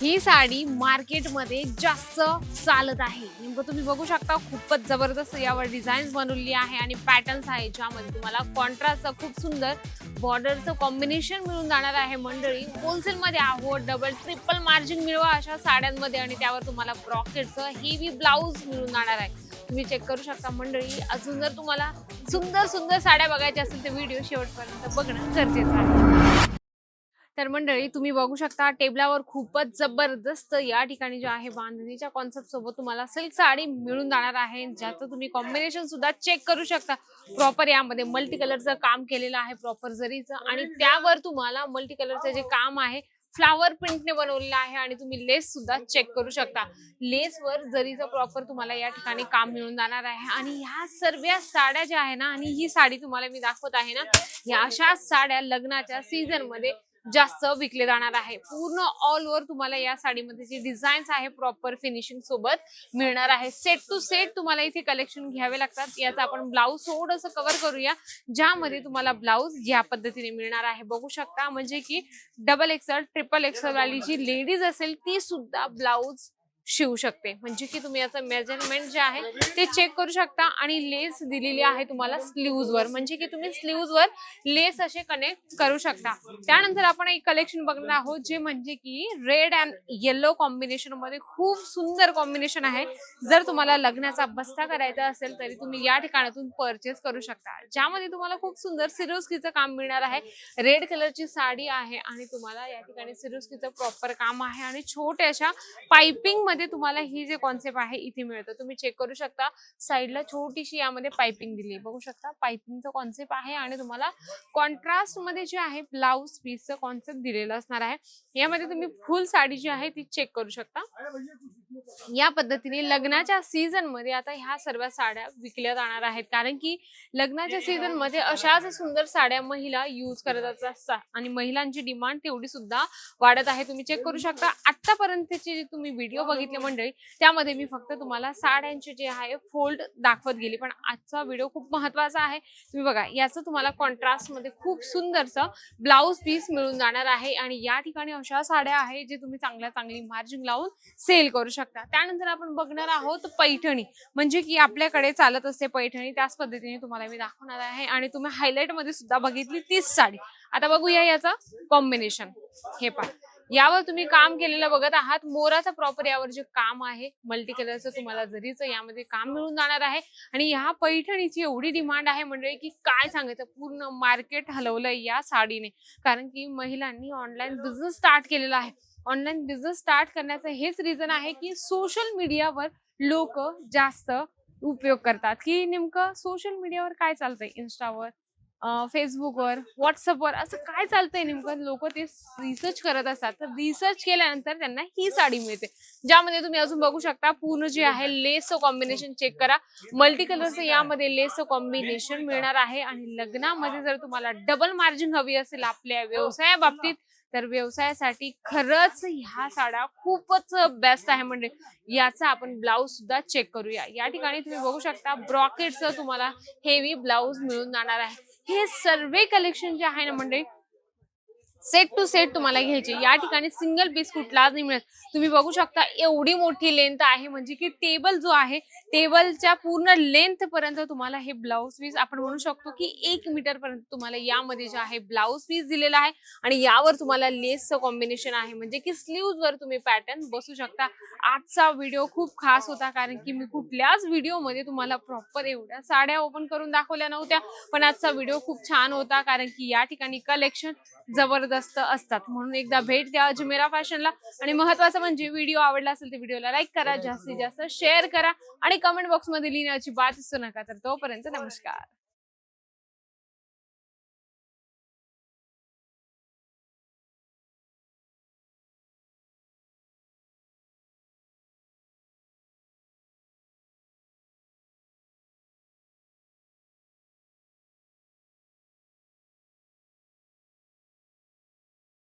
ही साडी मार्केटमध्ये जास्त चालत आहे. नेमकं तुम्ही बघू शकता खूपच जबरदस्त यावर डिझाईन्स बनवली आहे आणि पॅटर्न्स आहे ज्यामध्ये तुम्हाला कॉन्ट्रास्टचं खूप सुंदर बॉर्डरचं कॉम्बिनेशन मिळून जाणार आहे मंडळी. होलसेलमध्ये आहो डबल ट्रिपल मार्जिन मिळवा अशा साड्यांमध्ये आणि त्यावर तुम्हाला ब्रॉकेटचं हेवी ब्लाऊज मिळून जाणार आहे. तुम्ही चेक करू शकता मंडळी. अजून जर तुम्हाला सुंदर सुंदर साड्या बघायच्या असेल तर व्हिडिओ शेवटपर्यंत बघणं गरजेचं आहे. तर मंडळी तुम्ही बघू शकता टेबलावर खूपच जबरदस्त या ठिकाणी जे आहे बांधणीच्या कॉन्सेप्ट सोबत तुम्हाला सिल्क साडी मिळून जाणार आहे. ज्याचं तुम्ही कॉम्बिनेशन सुद्धा चेक करू शकता. प्रॉपर यामध्ये मल्टी कलरचं काम केलेलं आहे प्रॉपर जरीचं. आणि त्यावर तुम्हाला मल्टी कलरचं जे काम आहे फ्लावर प्रिंटने बनवलेलं आहे आणि तुम्ही लेस सुद्धा चेक करू शकता. लेसवर जरीचं प्रॉपर तुम्हाला या ठिकाणी काम मिळून जाणार आहे. आणि ह्या सर्व साड्या ज्या आहे ना आणि ही साडी तुम्हाला मी दाखवत आहे ना या अशा साड्या लग्नाच्या सीझनमध्ये जास्त विकले जाणार आहे. पूर्ण ऑल ओव्हर तुम्हाला या साडीमध्ये जे डिझाईन्स आहे प्रॉपर फिनिशिंग सोबत मिळणार आहे. सेट टू सेट तुम्हाला इथे कलेक्शन घ्यावे लागतात. याचा आपण ब्लाऊज थोडंसं कव्हर करूया. ज्यामध्ये तुम्हाला ब्लाऊज या पद्धतीने मिळणार आहे. बघू शकता म्हणजे की डबल एक्सल ट्रिपल एक्सल वाली जी लेडीज असेल ती सुद्धा ब्लाऊज शिवू शकते. म्हणजे की तुम्ही याचं मेजरमेंट जे आहे ते चेक करू शकता आणि लेस दिलेली आहे तुम्हाला स्लीव्ज वर. म्हणजे की तुम्ही स्लीव्ज वर लेस असे कनेक्ट करू शकता. त्यानंतर आपण एक कलेक्शन बघणार आहोत जे म्हणजे की रेड अँड येलो कॉम्बिनेशनमध्ये खूप सुंदर कॉम्बिनेशन आहे. जर तुम्हाला लग्नाचा बस्ता करायचा असेल तरी तुम्ही या ठिकाणातून परचेस करू शकता. ज्यामध्ये तुम्हाला खूप सुंदर सिरोस्कीचं काम मिळणार आहे. रेड कलरची साडी आहे आणि तुम्हाला या ठिकाणी सिरोस्कीचं प्रॉपर काम आहे. आणि छोट्याशा पायपिंगमध्ये तुम्हाला ही जे कॉन्सेप्ट आहे इथे मिळतं. तुम्ही चेक करू शकता. साईडला छोटीशी यामध्ये पायपिंग दिली आहे. बघू शकता पायपिंगचं कॉन्सेप्ट आहे आणि तुम्हाला कॉन्ट्रास्टमध्ये जे आहे ब्लाऊज पीसचं कॉन्सेप्ट दिलेलं असणार आहे. यामध्ये तुम्ही फुल साडी जी आहे ती चेक करू शकता. या पद्धतीने लग्नाच्या सीझनमध्ये आता ह्या सर्व साड्या विकल्या जाणार आहेत. कारण की लग्नाच्या सीझनमध्ये अशाच सुंदर साड्या महिला यूज करत असतात आणि महिलांची डिमांड तेवढी सुद्धा वाढत आहे. तुम्ही चेक करू शकता. आतापर्यंतचे जे तुम्ही व्हिडिओ बघितले मंडळी त्यामध्ये मी फक्त तुम्हाला साड्यांचे जे आहे फोल्ड दाखवत गेली. पण आजचा व्हिडिओ खूप महत्त्वाचा आहे. तुम्ही बघा याचं तुम्हाला कॉन्ट्रास्टमध्ये खूप सुंदरचं ब्लाऊज पीस मिळून जाणार आहे. आणि या ठिकाणी अशा साड्या आहे जे तुम्ही चांगल्या चांगली मार्जिन लावून सेल करू शकता. त्यानंतर आपण बघणार आहोत पैठणी. म्हणजे की आपल्याकडे चालत असते पैठणी त्याच पद्धतीने तुम्हाला मी दाखवणार आहे आणि तुम्ही हायलाइटमध्ये सुद्धा बघितली तीच साडी. आता बघूया याचं कॉम्बिनेशन हे पहा. यावर तुम्ही काम केलेलं बघत आहात. मोराचं प्रॉपर यावर जे काम आहे मल्टी कलरचं तुम्हाला जरीचं यामध्ये काम मिळून जाणार आहे. आणि ह्या पैठणीची एवढी डिमांड आहे म्हणजे की काय सांगायचं? पूर्ण मार्केट हलवलं या साडीने. कारण की महिलांनी ऑनलाईन बिझनेस स्टार्ट केलेला आहे. ऑनलाईन बिझनेस स्टार्ट करण्याचं हेच रिझन आहे की सोशल मीडियावर लोक जास्त उपयोग करतात. की नेमकं सोशल मीडियावर काय चालतंय? इन्स्टावर फेसबुकवर व्हॉट्सअपवर असं काय चालतंय नेमकं? लोक ते रिसर्च करत असतात. तर रिसर्च केल्यानंतर त्यांना ही साडी मिळते. ज्यामध्ये तुम्ही अजून बघू शकता पूर्ण जे आहे लेसचं कॉम्बिनेशन चेक करा. मल्टी कलरचं यामध्ये लेसचं कॉम्बिनेशन मिळणार आहे. आणि लग्नामध्ये जर तुम्हाला डबल मार्जिन हवी असेल आपल्या व्यवसाया बाबतीत तर व्यवसायासाठी खरंच ह्या साड्या खूपच बेस्ट आहे. म्हणजे याचा आपण ब्लाऊज सुद्धा चेक करूया. या ठिकाणी तुम्ही बघू शकता ब्रॉकेटचं तुम्हाला हेवी ब्लाऊज मिळून जाणार आहे. हे सर्व कलेक्शन जे आहे ना म्हणजे सेट टू सेट तुम्हाला घ्यायचे. या ठिकाणी सिंगल पीस कुठलाच नाही मिळत. तुम्ही बघू शकता एवढी मोठी लेंथ आहे. म्हणजे की टेबल जो आहे टेबलच्या पूर्ण लेंथ पर्यंत तुम्हाला हे ब्लाऊज पीस आपण म्हणू शकतो की एक मीटर पर्यंत तुम्हाला यामध्ये जे आहे ब्लाऊज पीस दिलेला आहे. आणि यावर तुम्हाला लेसचं कॉम्बिनेशन आहे. म्हणजे की स्लीव्ज वर तुम्ही पॅटर्न बसू शकता. आजचा व्हिडिओ खूप खास होता कारण की मी कुठल्याच व्हिडिओमध्ये तुम्हाला प्रॉपर एवढ्या साड्या ओपन करून दाखवल्या नव्हत्या. पण आजचा व्हिडिओ खूप छान होता कारण की या ठिकाणी कलेक्शन जबरदस्त असतात. म्हणून एकदा भेट द्या अजमेरा फॅशनला. आणि महत्वाचं म्हणजे व्हिडिओ आवडला असेल तर व्हिडिओला लाईक करा. जास्तीत जास्त शेअर करा. आणि कमेंट बॉक्समध्ये लिहिण्याची बात असू नका. तर तोपर्यंत नमस्कार.